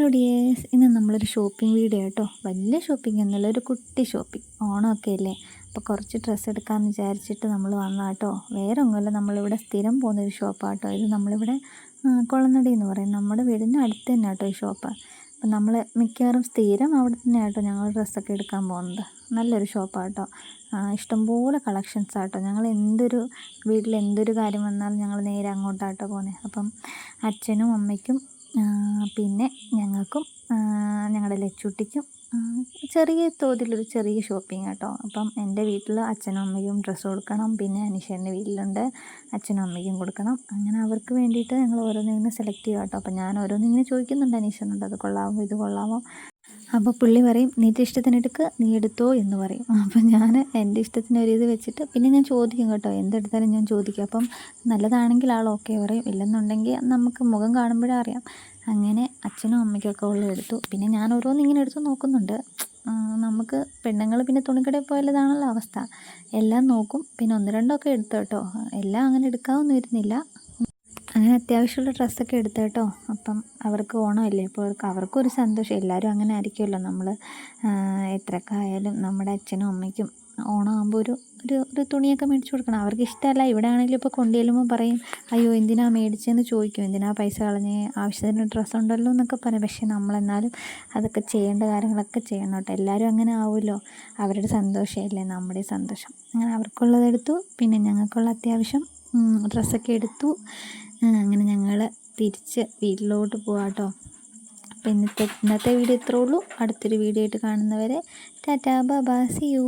Hello dears ഇന്ന് നമ്മളൊരു shopping video കേട്ടോ വലിയ ഷോപ്പിംഗ് എന്നല്ല ഒരു കുട്ടി ഷോപ്പിംഗ്. ഓണമൊക്കെ അല്ലേ? അപ്പോൾ കുറച്ച് ഡ്രസ്സ് എടുക്കാമെന്ന് വിചാരിച്ചിട്ട് നമ്മൾ വന്നാൽ കേട്ടോ വേറെ ഒന്നുമില്ല നമ്മളിവിടെ സ്ഥിരം പോകുന്നൊരു ഷോപ്പാണ് കേട്ടോ ഇത് നമ്മളിവിടെ കൊളനടി എന്ന് പറയും. നമ്മുടെ വീടിന്റെ അടുത്ത് തന്നെ കേട്ടോ ഈ ഷോപ്പ്. അപ്പം നമ്മൾ മിക്കവാറും സ്ഥിരം അവിടെ തന്നെ കേട്ടോ ഞങ്ങൾ ഡ്രസ്സൊക്കെ എടുക്കാൻ പോകുന്നത്. നല്ലൊരു ഷോപ്പാണ് കേട്ടോ ഇഷ്ടംപോലെ കളക്ഷൻസ് ആട്ടോ. ഞങ്ങൾ എന്തൊരു വീട്ടിൽ എന്തൊരു കാര്യം വന്നാലും ഞങ്ങൾ നേരെ അങ്ങോട്ടാട്ടോ പോകുന്നത് അപ്പം അച്ഛനും അമ്മയ്ക്കും പിന്നെ ഞങ്ങൾക്കും ഞങ്ങളുടെ ലച്ചുട്ടിക്കും ചെറിയ തോതിലൊരു ചെറിയ ഷോപ്പിംഗ് കേട്ടോ അപ്പം എന്റെ വീട്ടിൽ അച്ഛനും അമ്മയ്ക്കും ഡ്രസ്സ് കൊടുക്കണം പിന്നെ അനീഷേന്റെ വീട്ടിലുണ്ട് അച്ഛനും അമ്മയ്ക്കും കൊടുക്കണം. അങ്ങനെ അവർക്ക് വേണ്ടിയിട്ട് ഞങ്ങൾ ഓരോന്നിങ്ങനെ സെലക്ട് ചെയ്യുക കേട്ടോ അപ്പം ഞാൻ ഓരോന്നിങ്ങനെ ചോദിക്കുന്നുണ്ട് അനീഷനോട് അത് കൊള്ളാമോ? ഇത് കൊള്ളാമോ? അപ്പോൾ പുള്ളി പറയും നിന്റെ ഇഷ്ടത്തിന് എടുക്കുക നീ എടുത്തോ എന്ന് പറയും. അപ്പം ഞാൻ എന്റെ ഇഷ്ടത്തിന് ഒരു ഇത് വെച്ചിട്ട് പിന്നെ ഞാൻ ചോദിക്കും കേട്ടോ എന്തെടുത്താലും ഞാൻ ചോദിക്കും. അപ്പം നല്ലതാണെങ്കിൽ ആൾ ഓക്കെ പറയും ഇല്ലെന്നുണ്ടെങ്കിൽ നമുക്ക് മുഖം കാണുമ്പോഴേ അറിയാം. അങ്ങനെ അച്ഛനും അമ്മയ്ക്കൊക്കെ ഉള്ള എടുത്തു. പിന്നെ ഞാൻ ഓരോന്ന് ഇങ്ങനെ എടുത്ത് നോക്കുന്നുണ്ട്. നമുക്ക് പെണ്ണുങ്ങൾ പിന്നെ തുണിക്കടയിൽ പോയാലതാണല്ലോ അവസ്ഥ. എല്ലാം നോക്കും പിന്നെ ഒന്ന് രണ്ടൊക്കെ എടുത്തു കേട്ടോ. എല്ലാം അങ്ങനെ എടുക്കാമൊന്നും വരുന്നില്ല അങ്ങനെ അത്യാവശ്യമുള്ള ഡ്രസ്സൊക്കെ എടുത്തു കേട്ടോ. അപ്പം അവർക്ക് ഓണമല്ലേ? അപ്പോൾ അവർക്ക് അവർക്കൊരു സന്തോഷം. എല്ലാവരും അങ്ങനെ ആയിരിക്കുമല്ലോ നമ്മൾ എത്രയൊക്കെ ആയാലും നമ്മുടെ അച്ഛനും അമ്മയ്ക്കും ഓണമാകുമ്പോൾ ഒരു ഒരു ഒരു തുണിയൊക്കെ മേടിച്ചു കൊടുക്കണം. അവർക്ക് ഇഷ്ടമല്ല. ഇവിടെ ആണെങ്കിലും ഇപ്പോൾ കൊണ്ടുചെല്ലുമ്പോൾ പറയും അയ്യോ എന്തിനാ മേടിച്ചതെന്ന് ചോദിക്കും. എന്തിനാ പൈസ കളഞ്ഞ് ആവശ്യത്തിന് ഡ്രസ്സ് ഉണ്ടല്ലോ എന്നൊക്കെ പറയും. പക്ഷേ നമ്മളെന്നാലും അതൊക്കെ ചെയ്യേണ്ട കാര്യങ്ങളൊക്കെ ചെയ്യണം കേട്ടോ. എല്ലാവരും അങ്ങനെ ആവുമല്ലോ. അവരുടെ സന്തോഷമല്ലേ? നമ്മുടെ സന്തോഷം. അങ്ങനെ അവർക്കുള്ളത് എടുത്തു. പിന്നെ ഞങ്ങൾക്കുള്ള അത്യാവശ്യം ഡ്രസ്സൊക്കെ എടുത്തു. അങ്ങനെ ഞങ്ങൾ തിരിച്ച് വീട്ടിലോട്ട് പോവാം കേട്ടോ അപ്പോൾ ഇന്നത്തെ ഇന്നത്തെ വീഡിയോ ഇത്രേ ഉള്ളൂ. അടുത്തൊരു വീഡിയോ ആയിട്ട് കാണുന്നവരെ ടാറ്റാ ബൈ സി യു.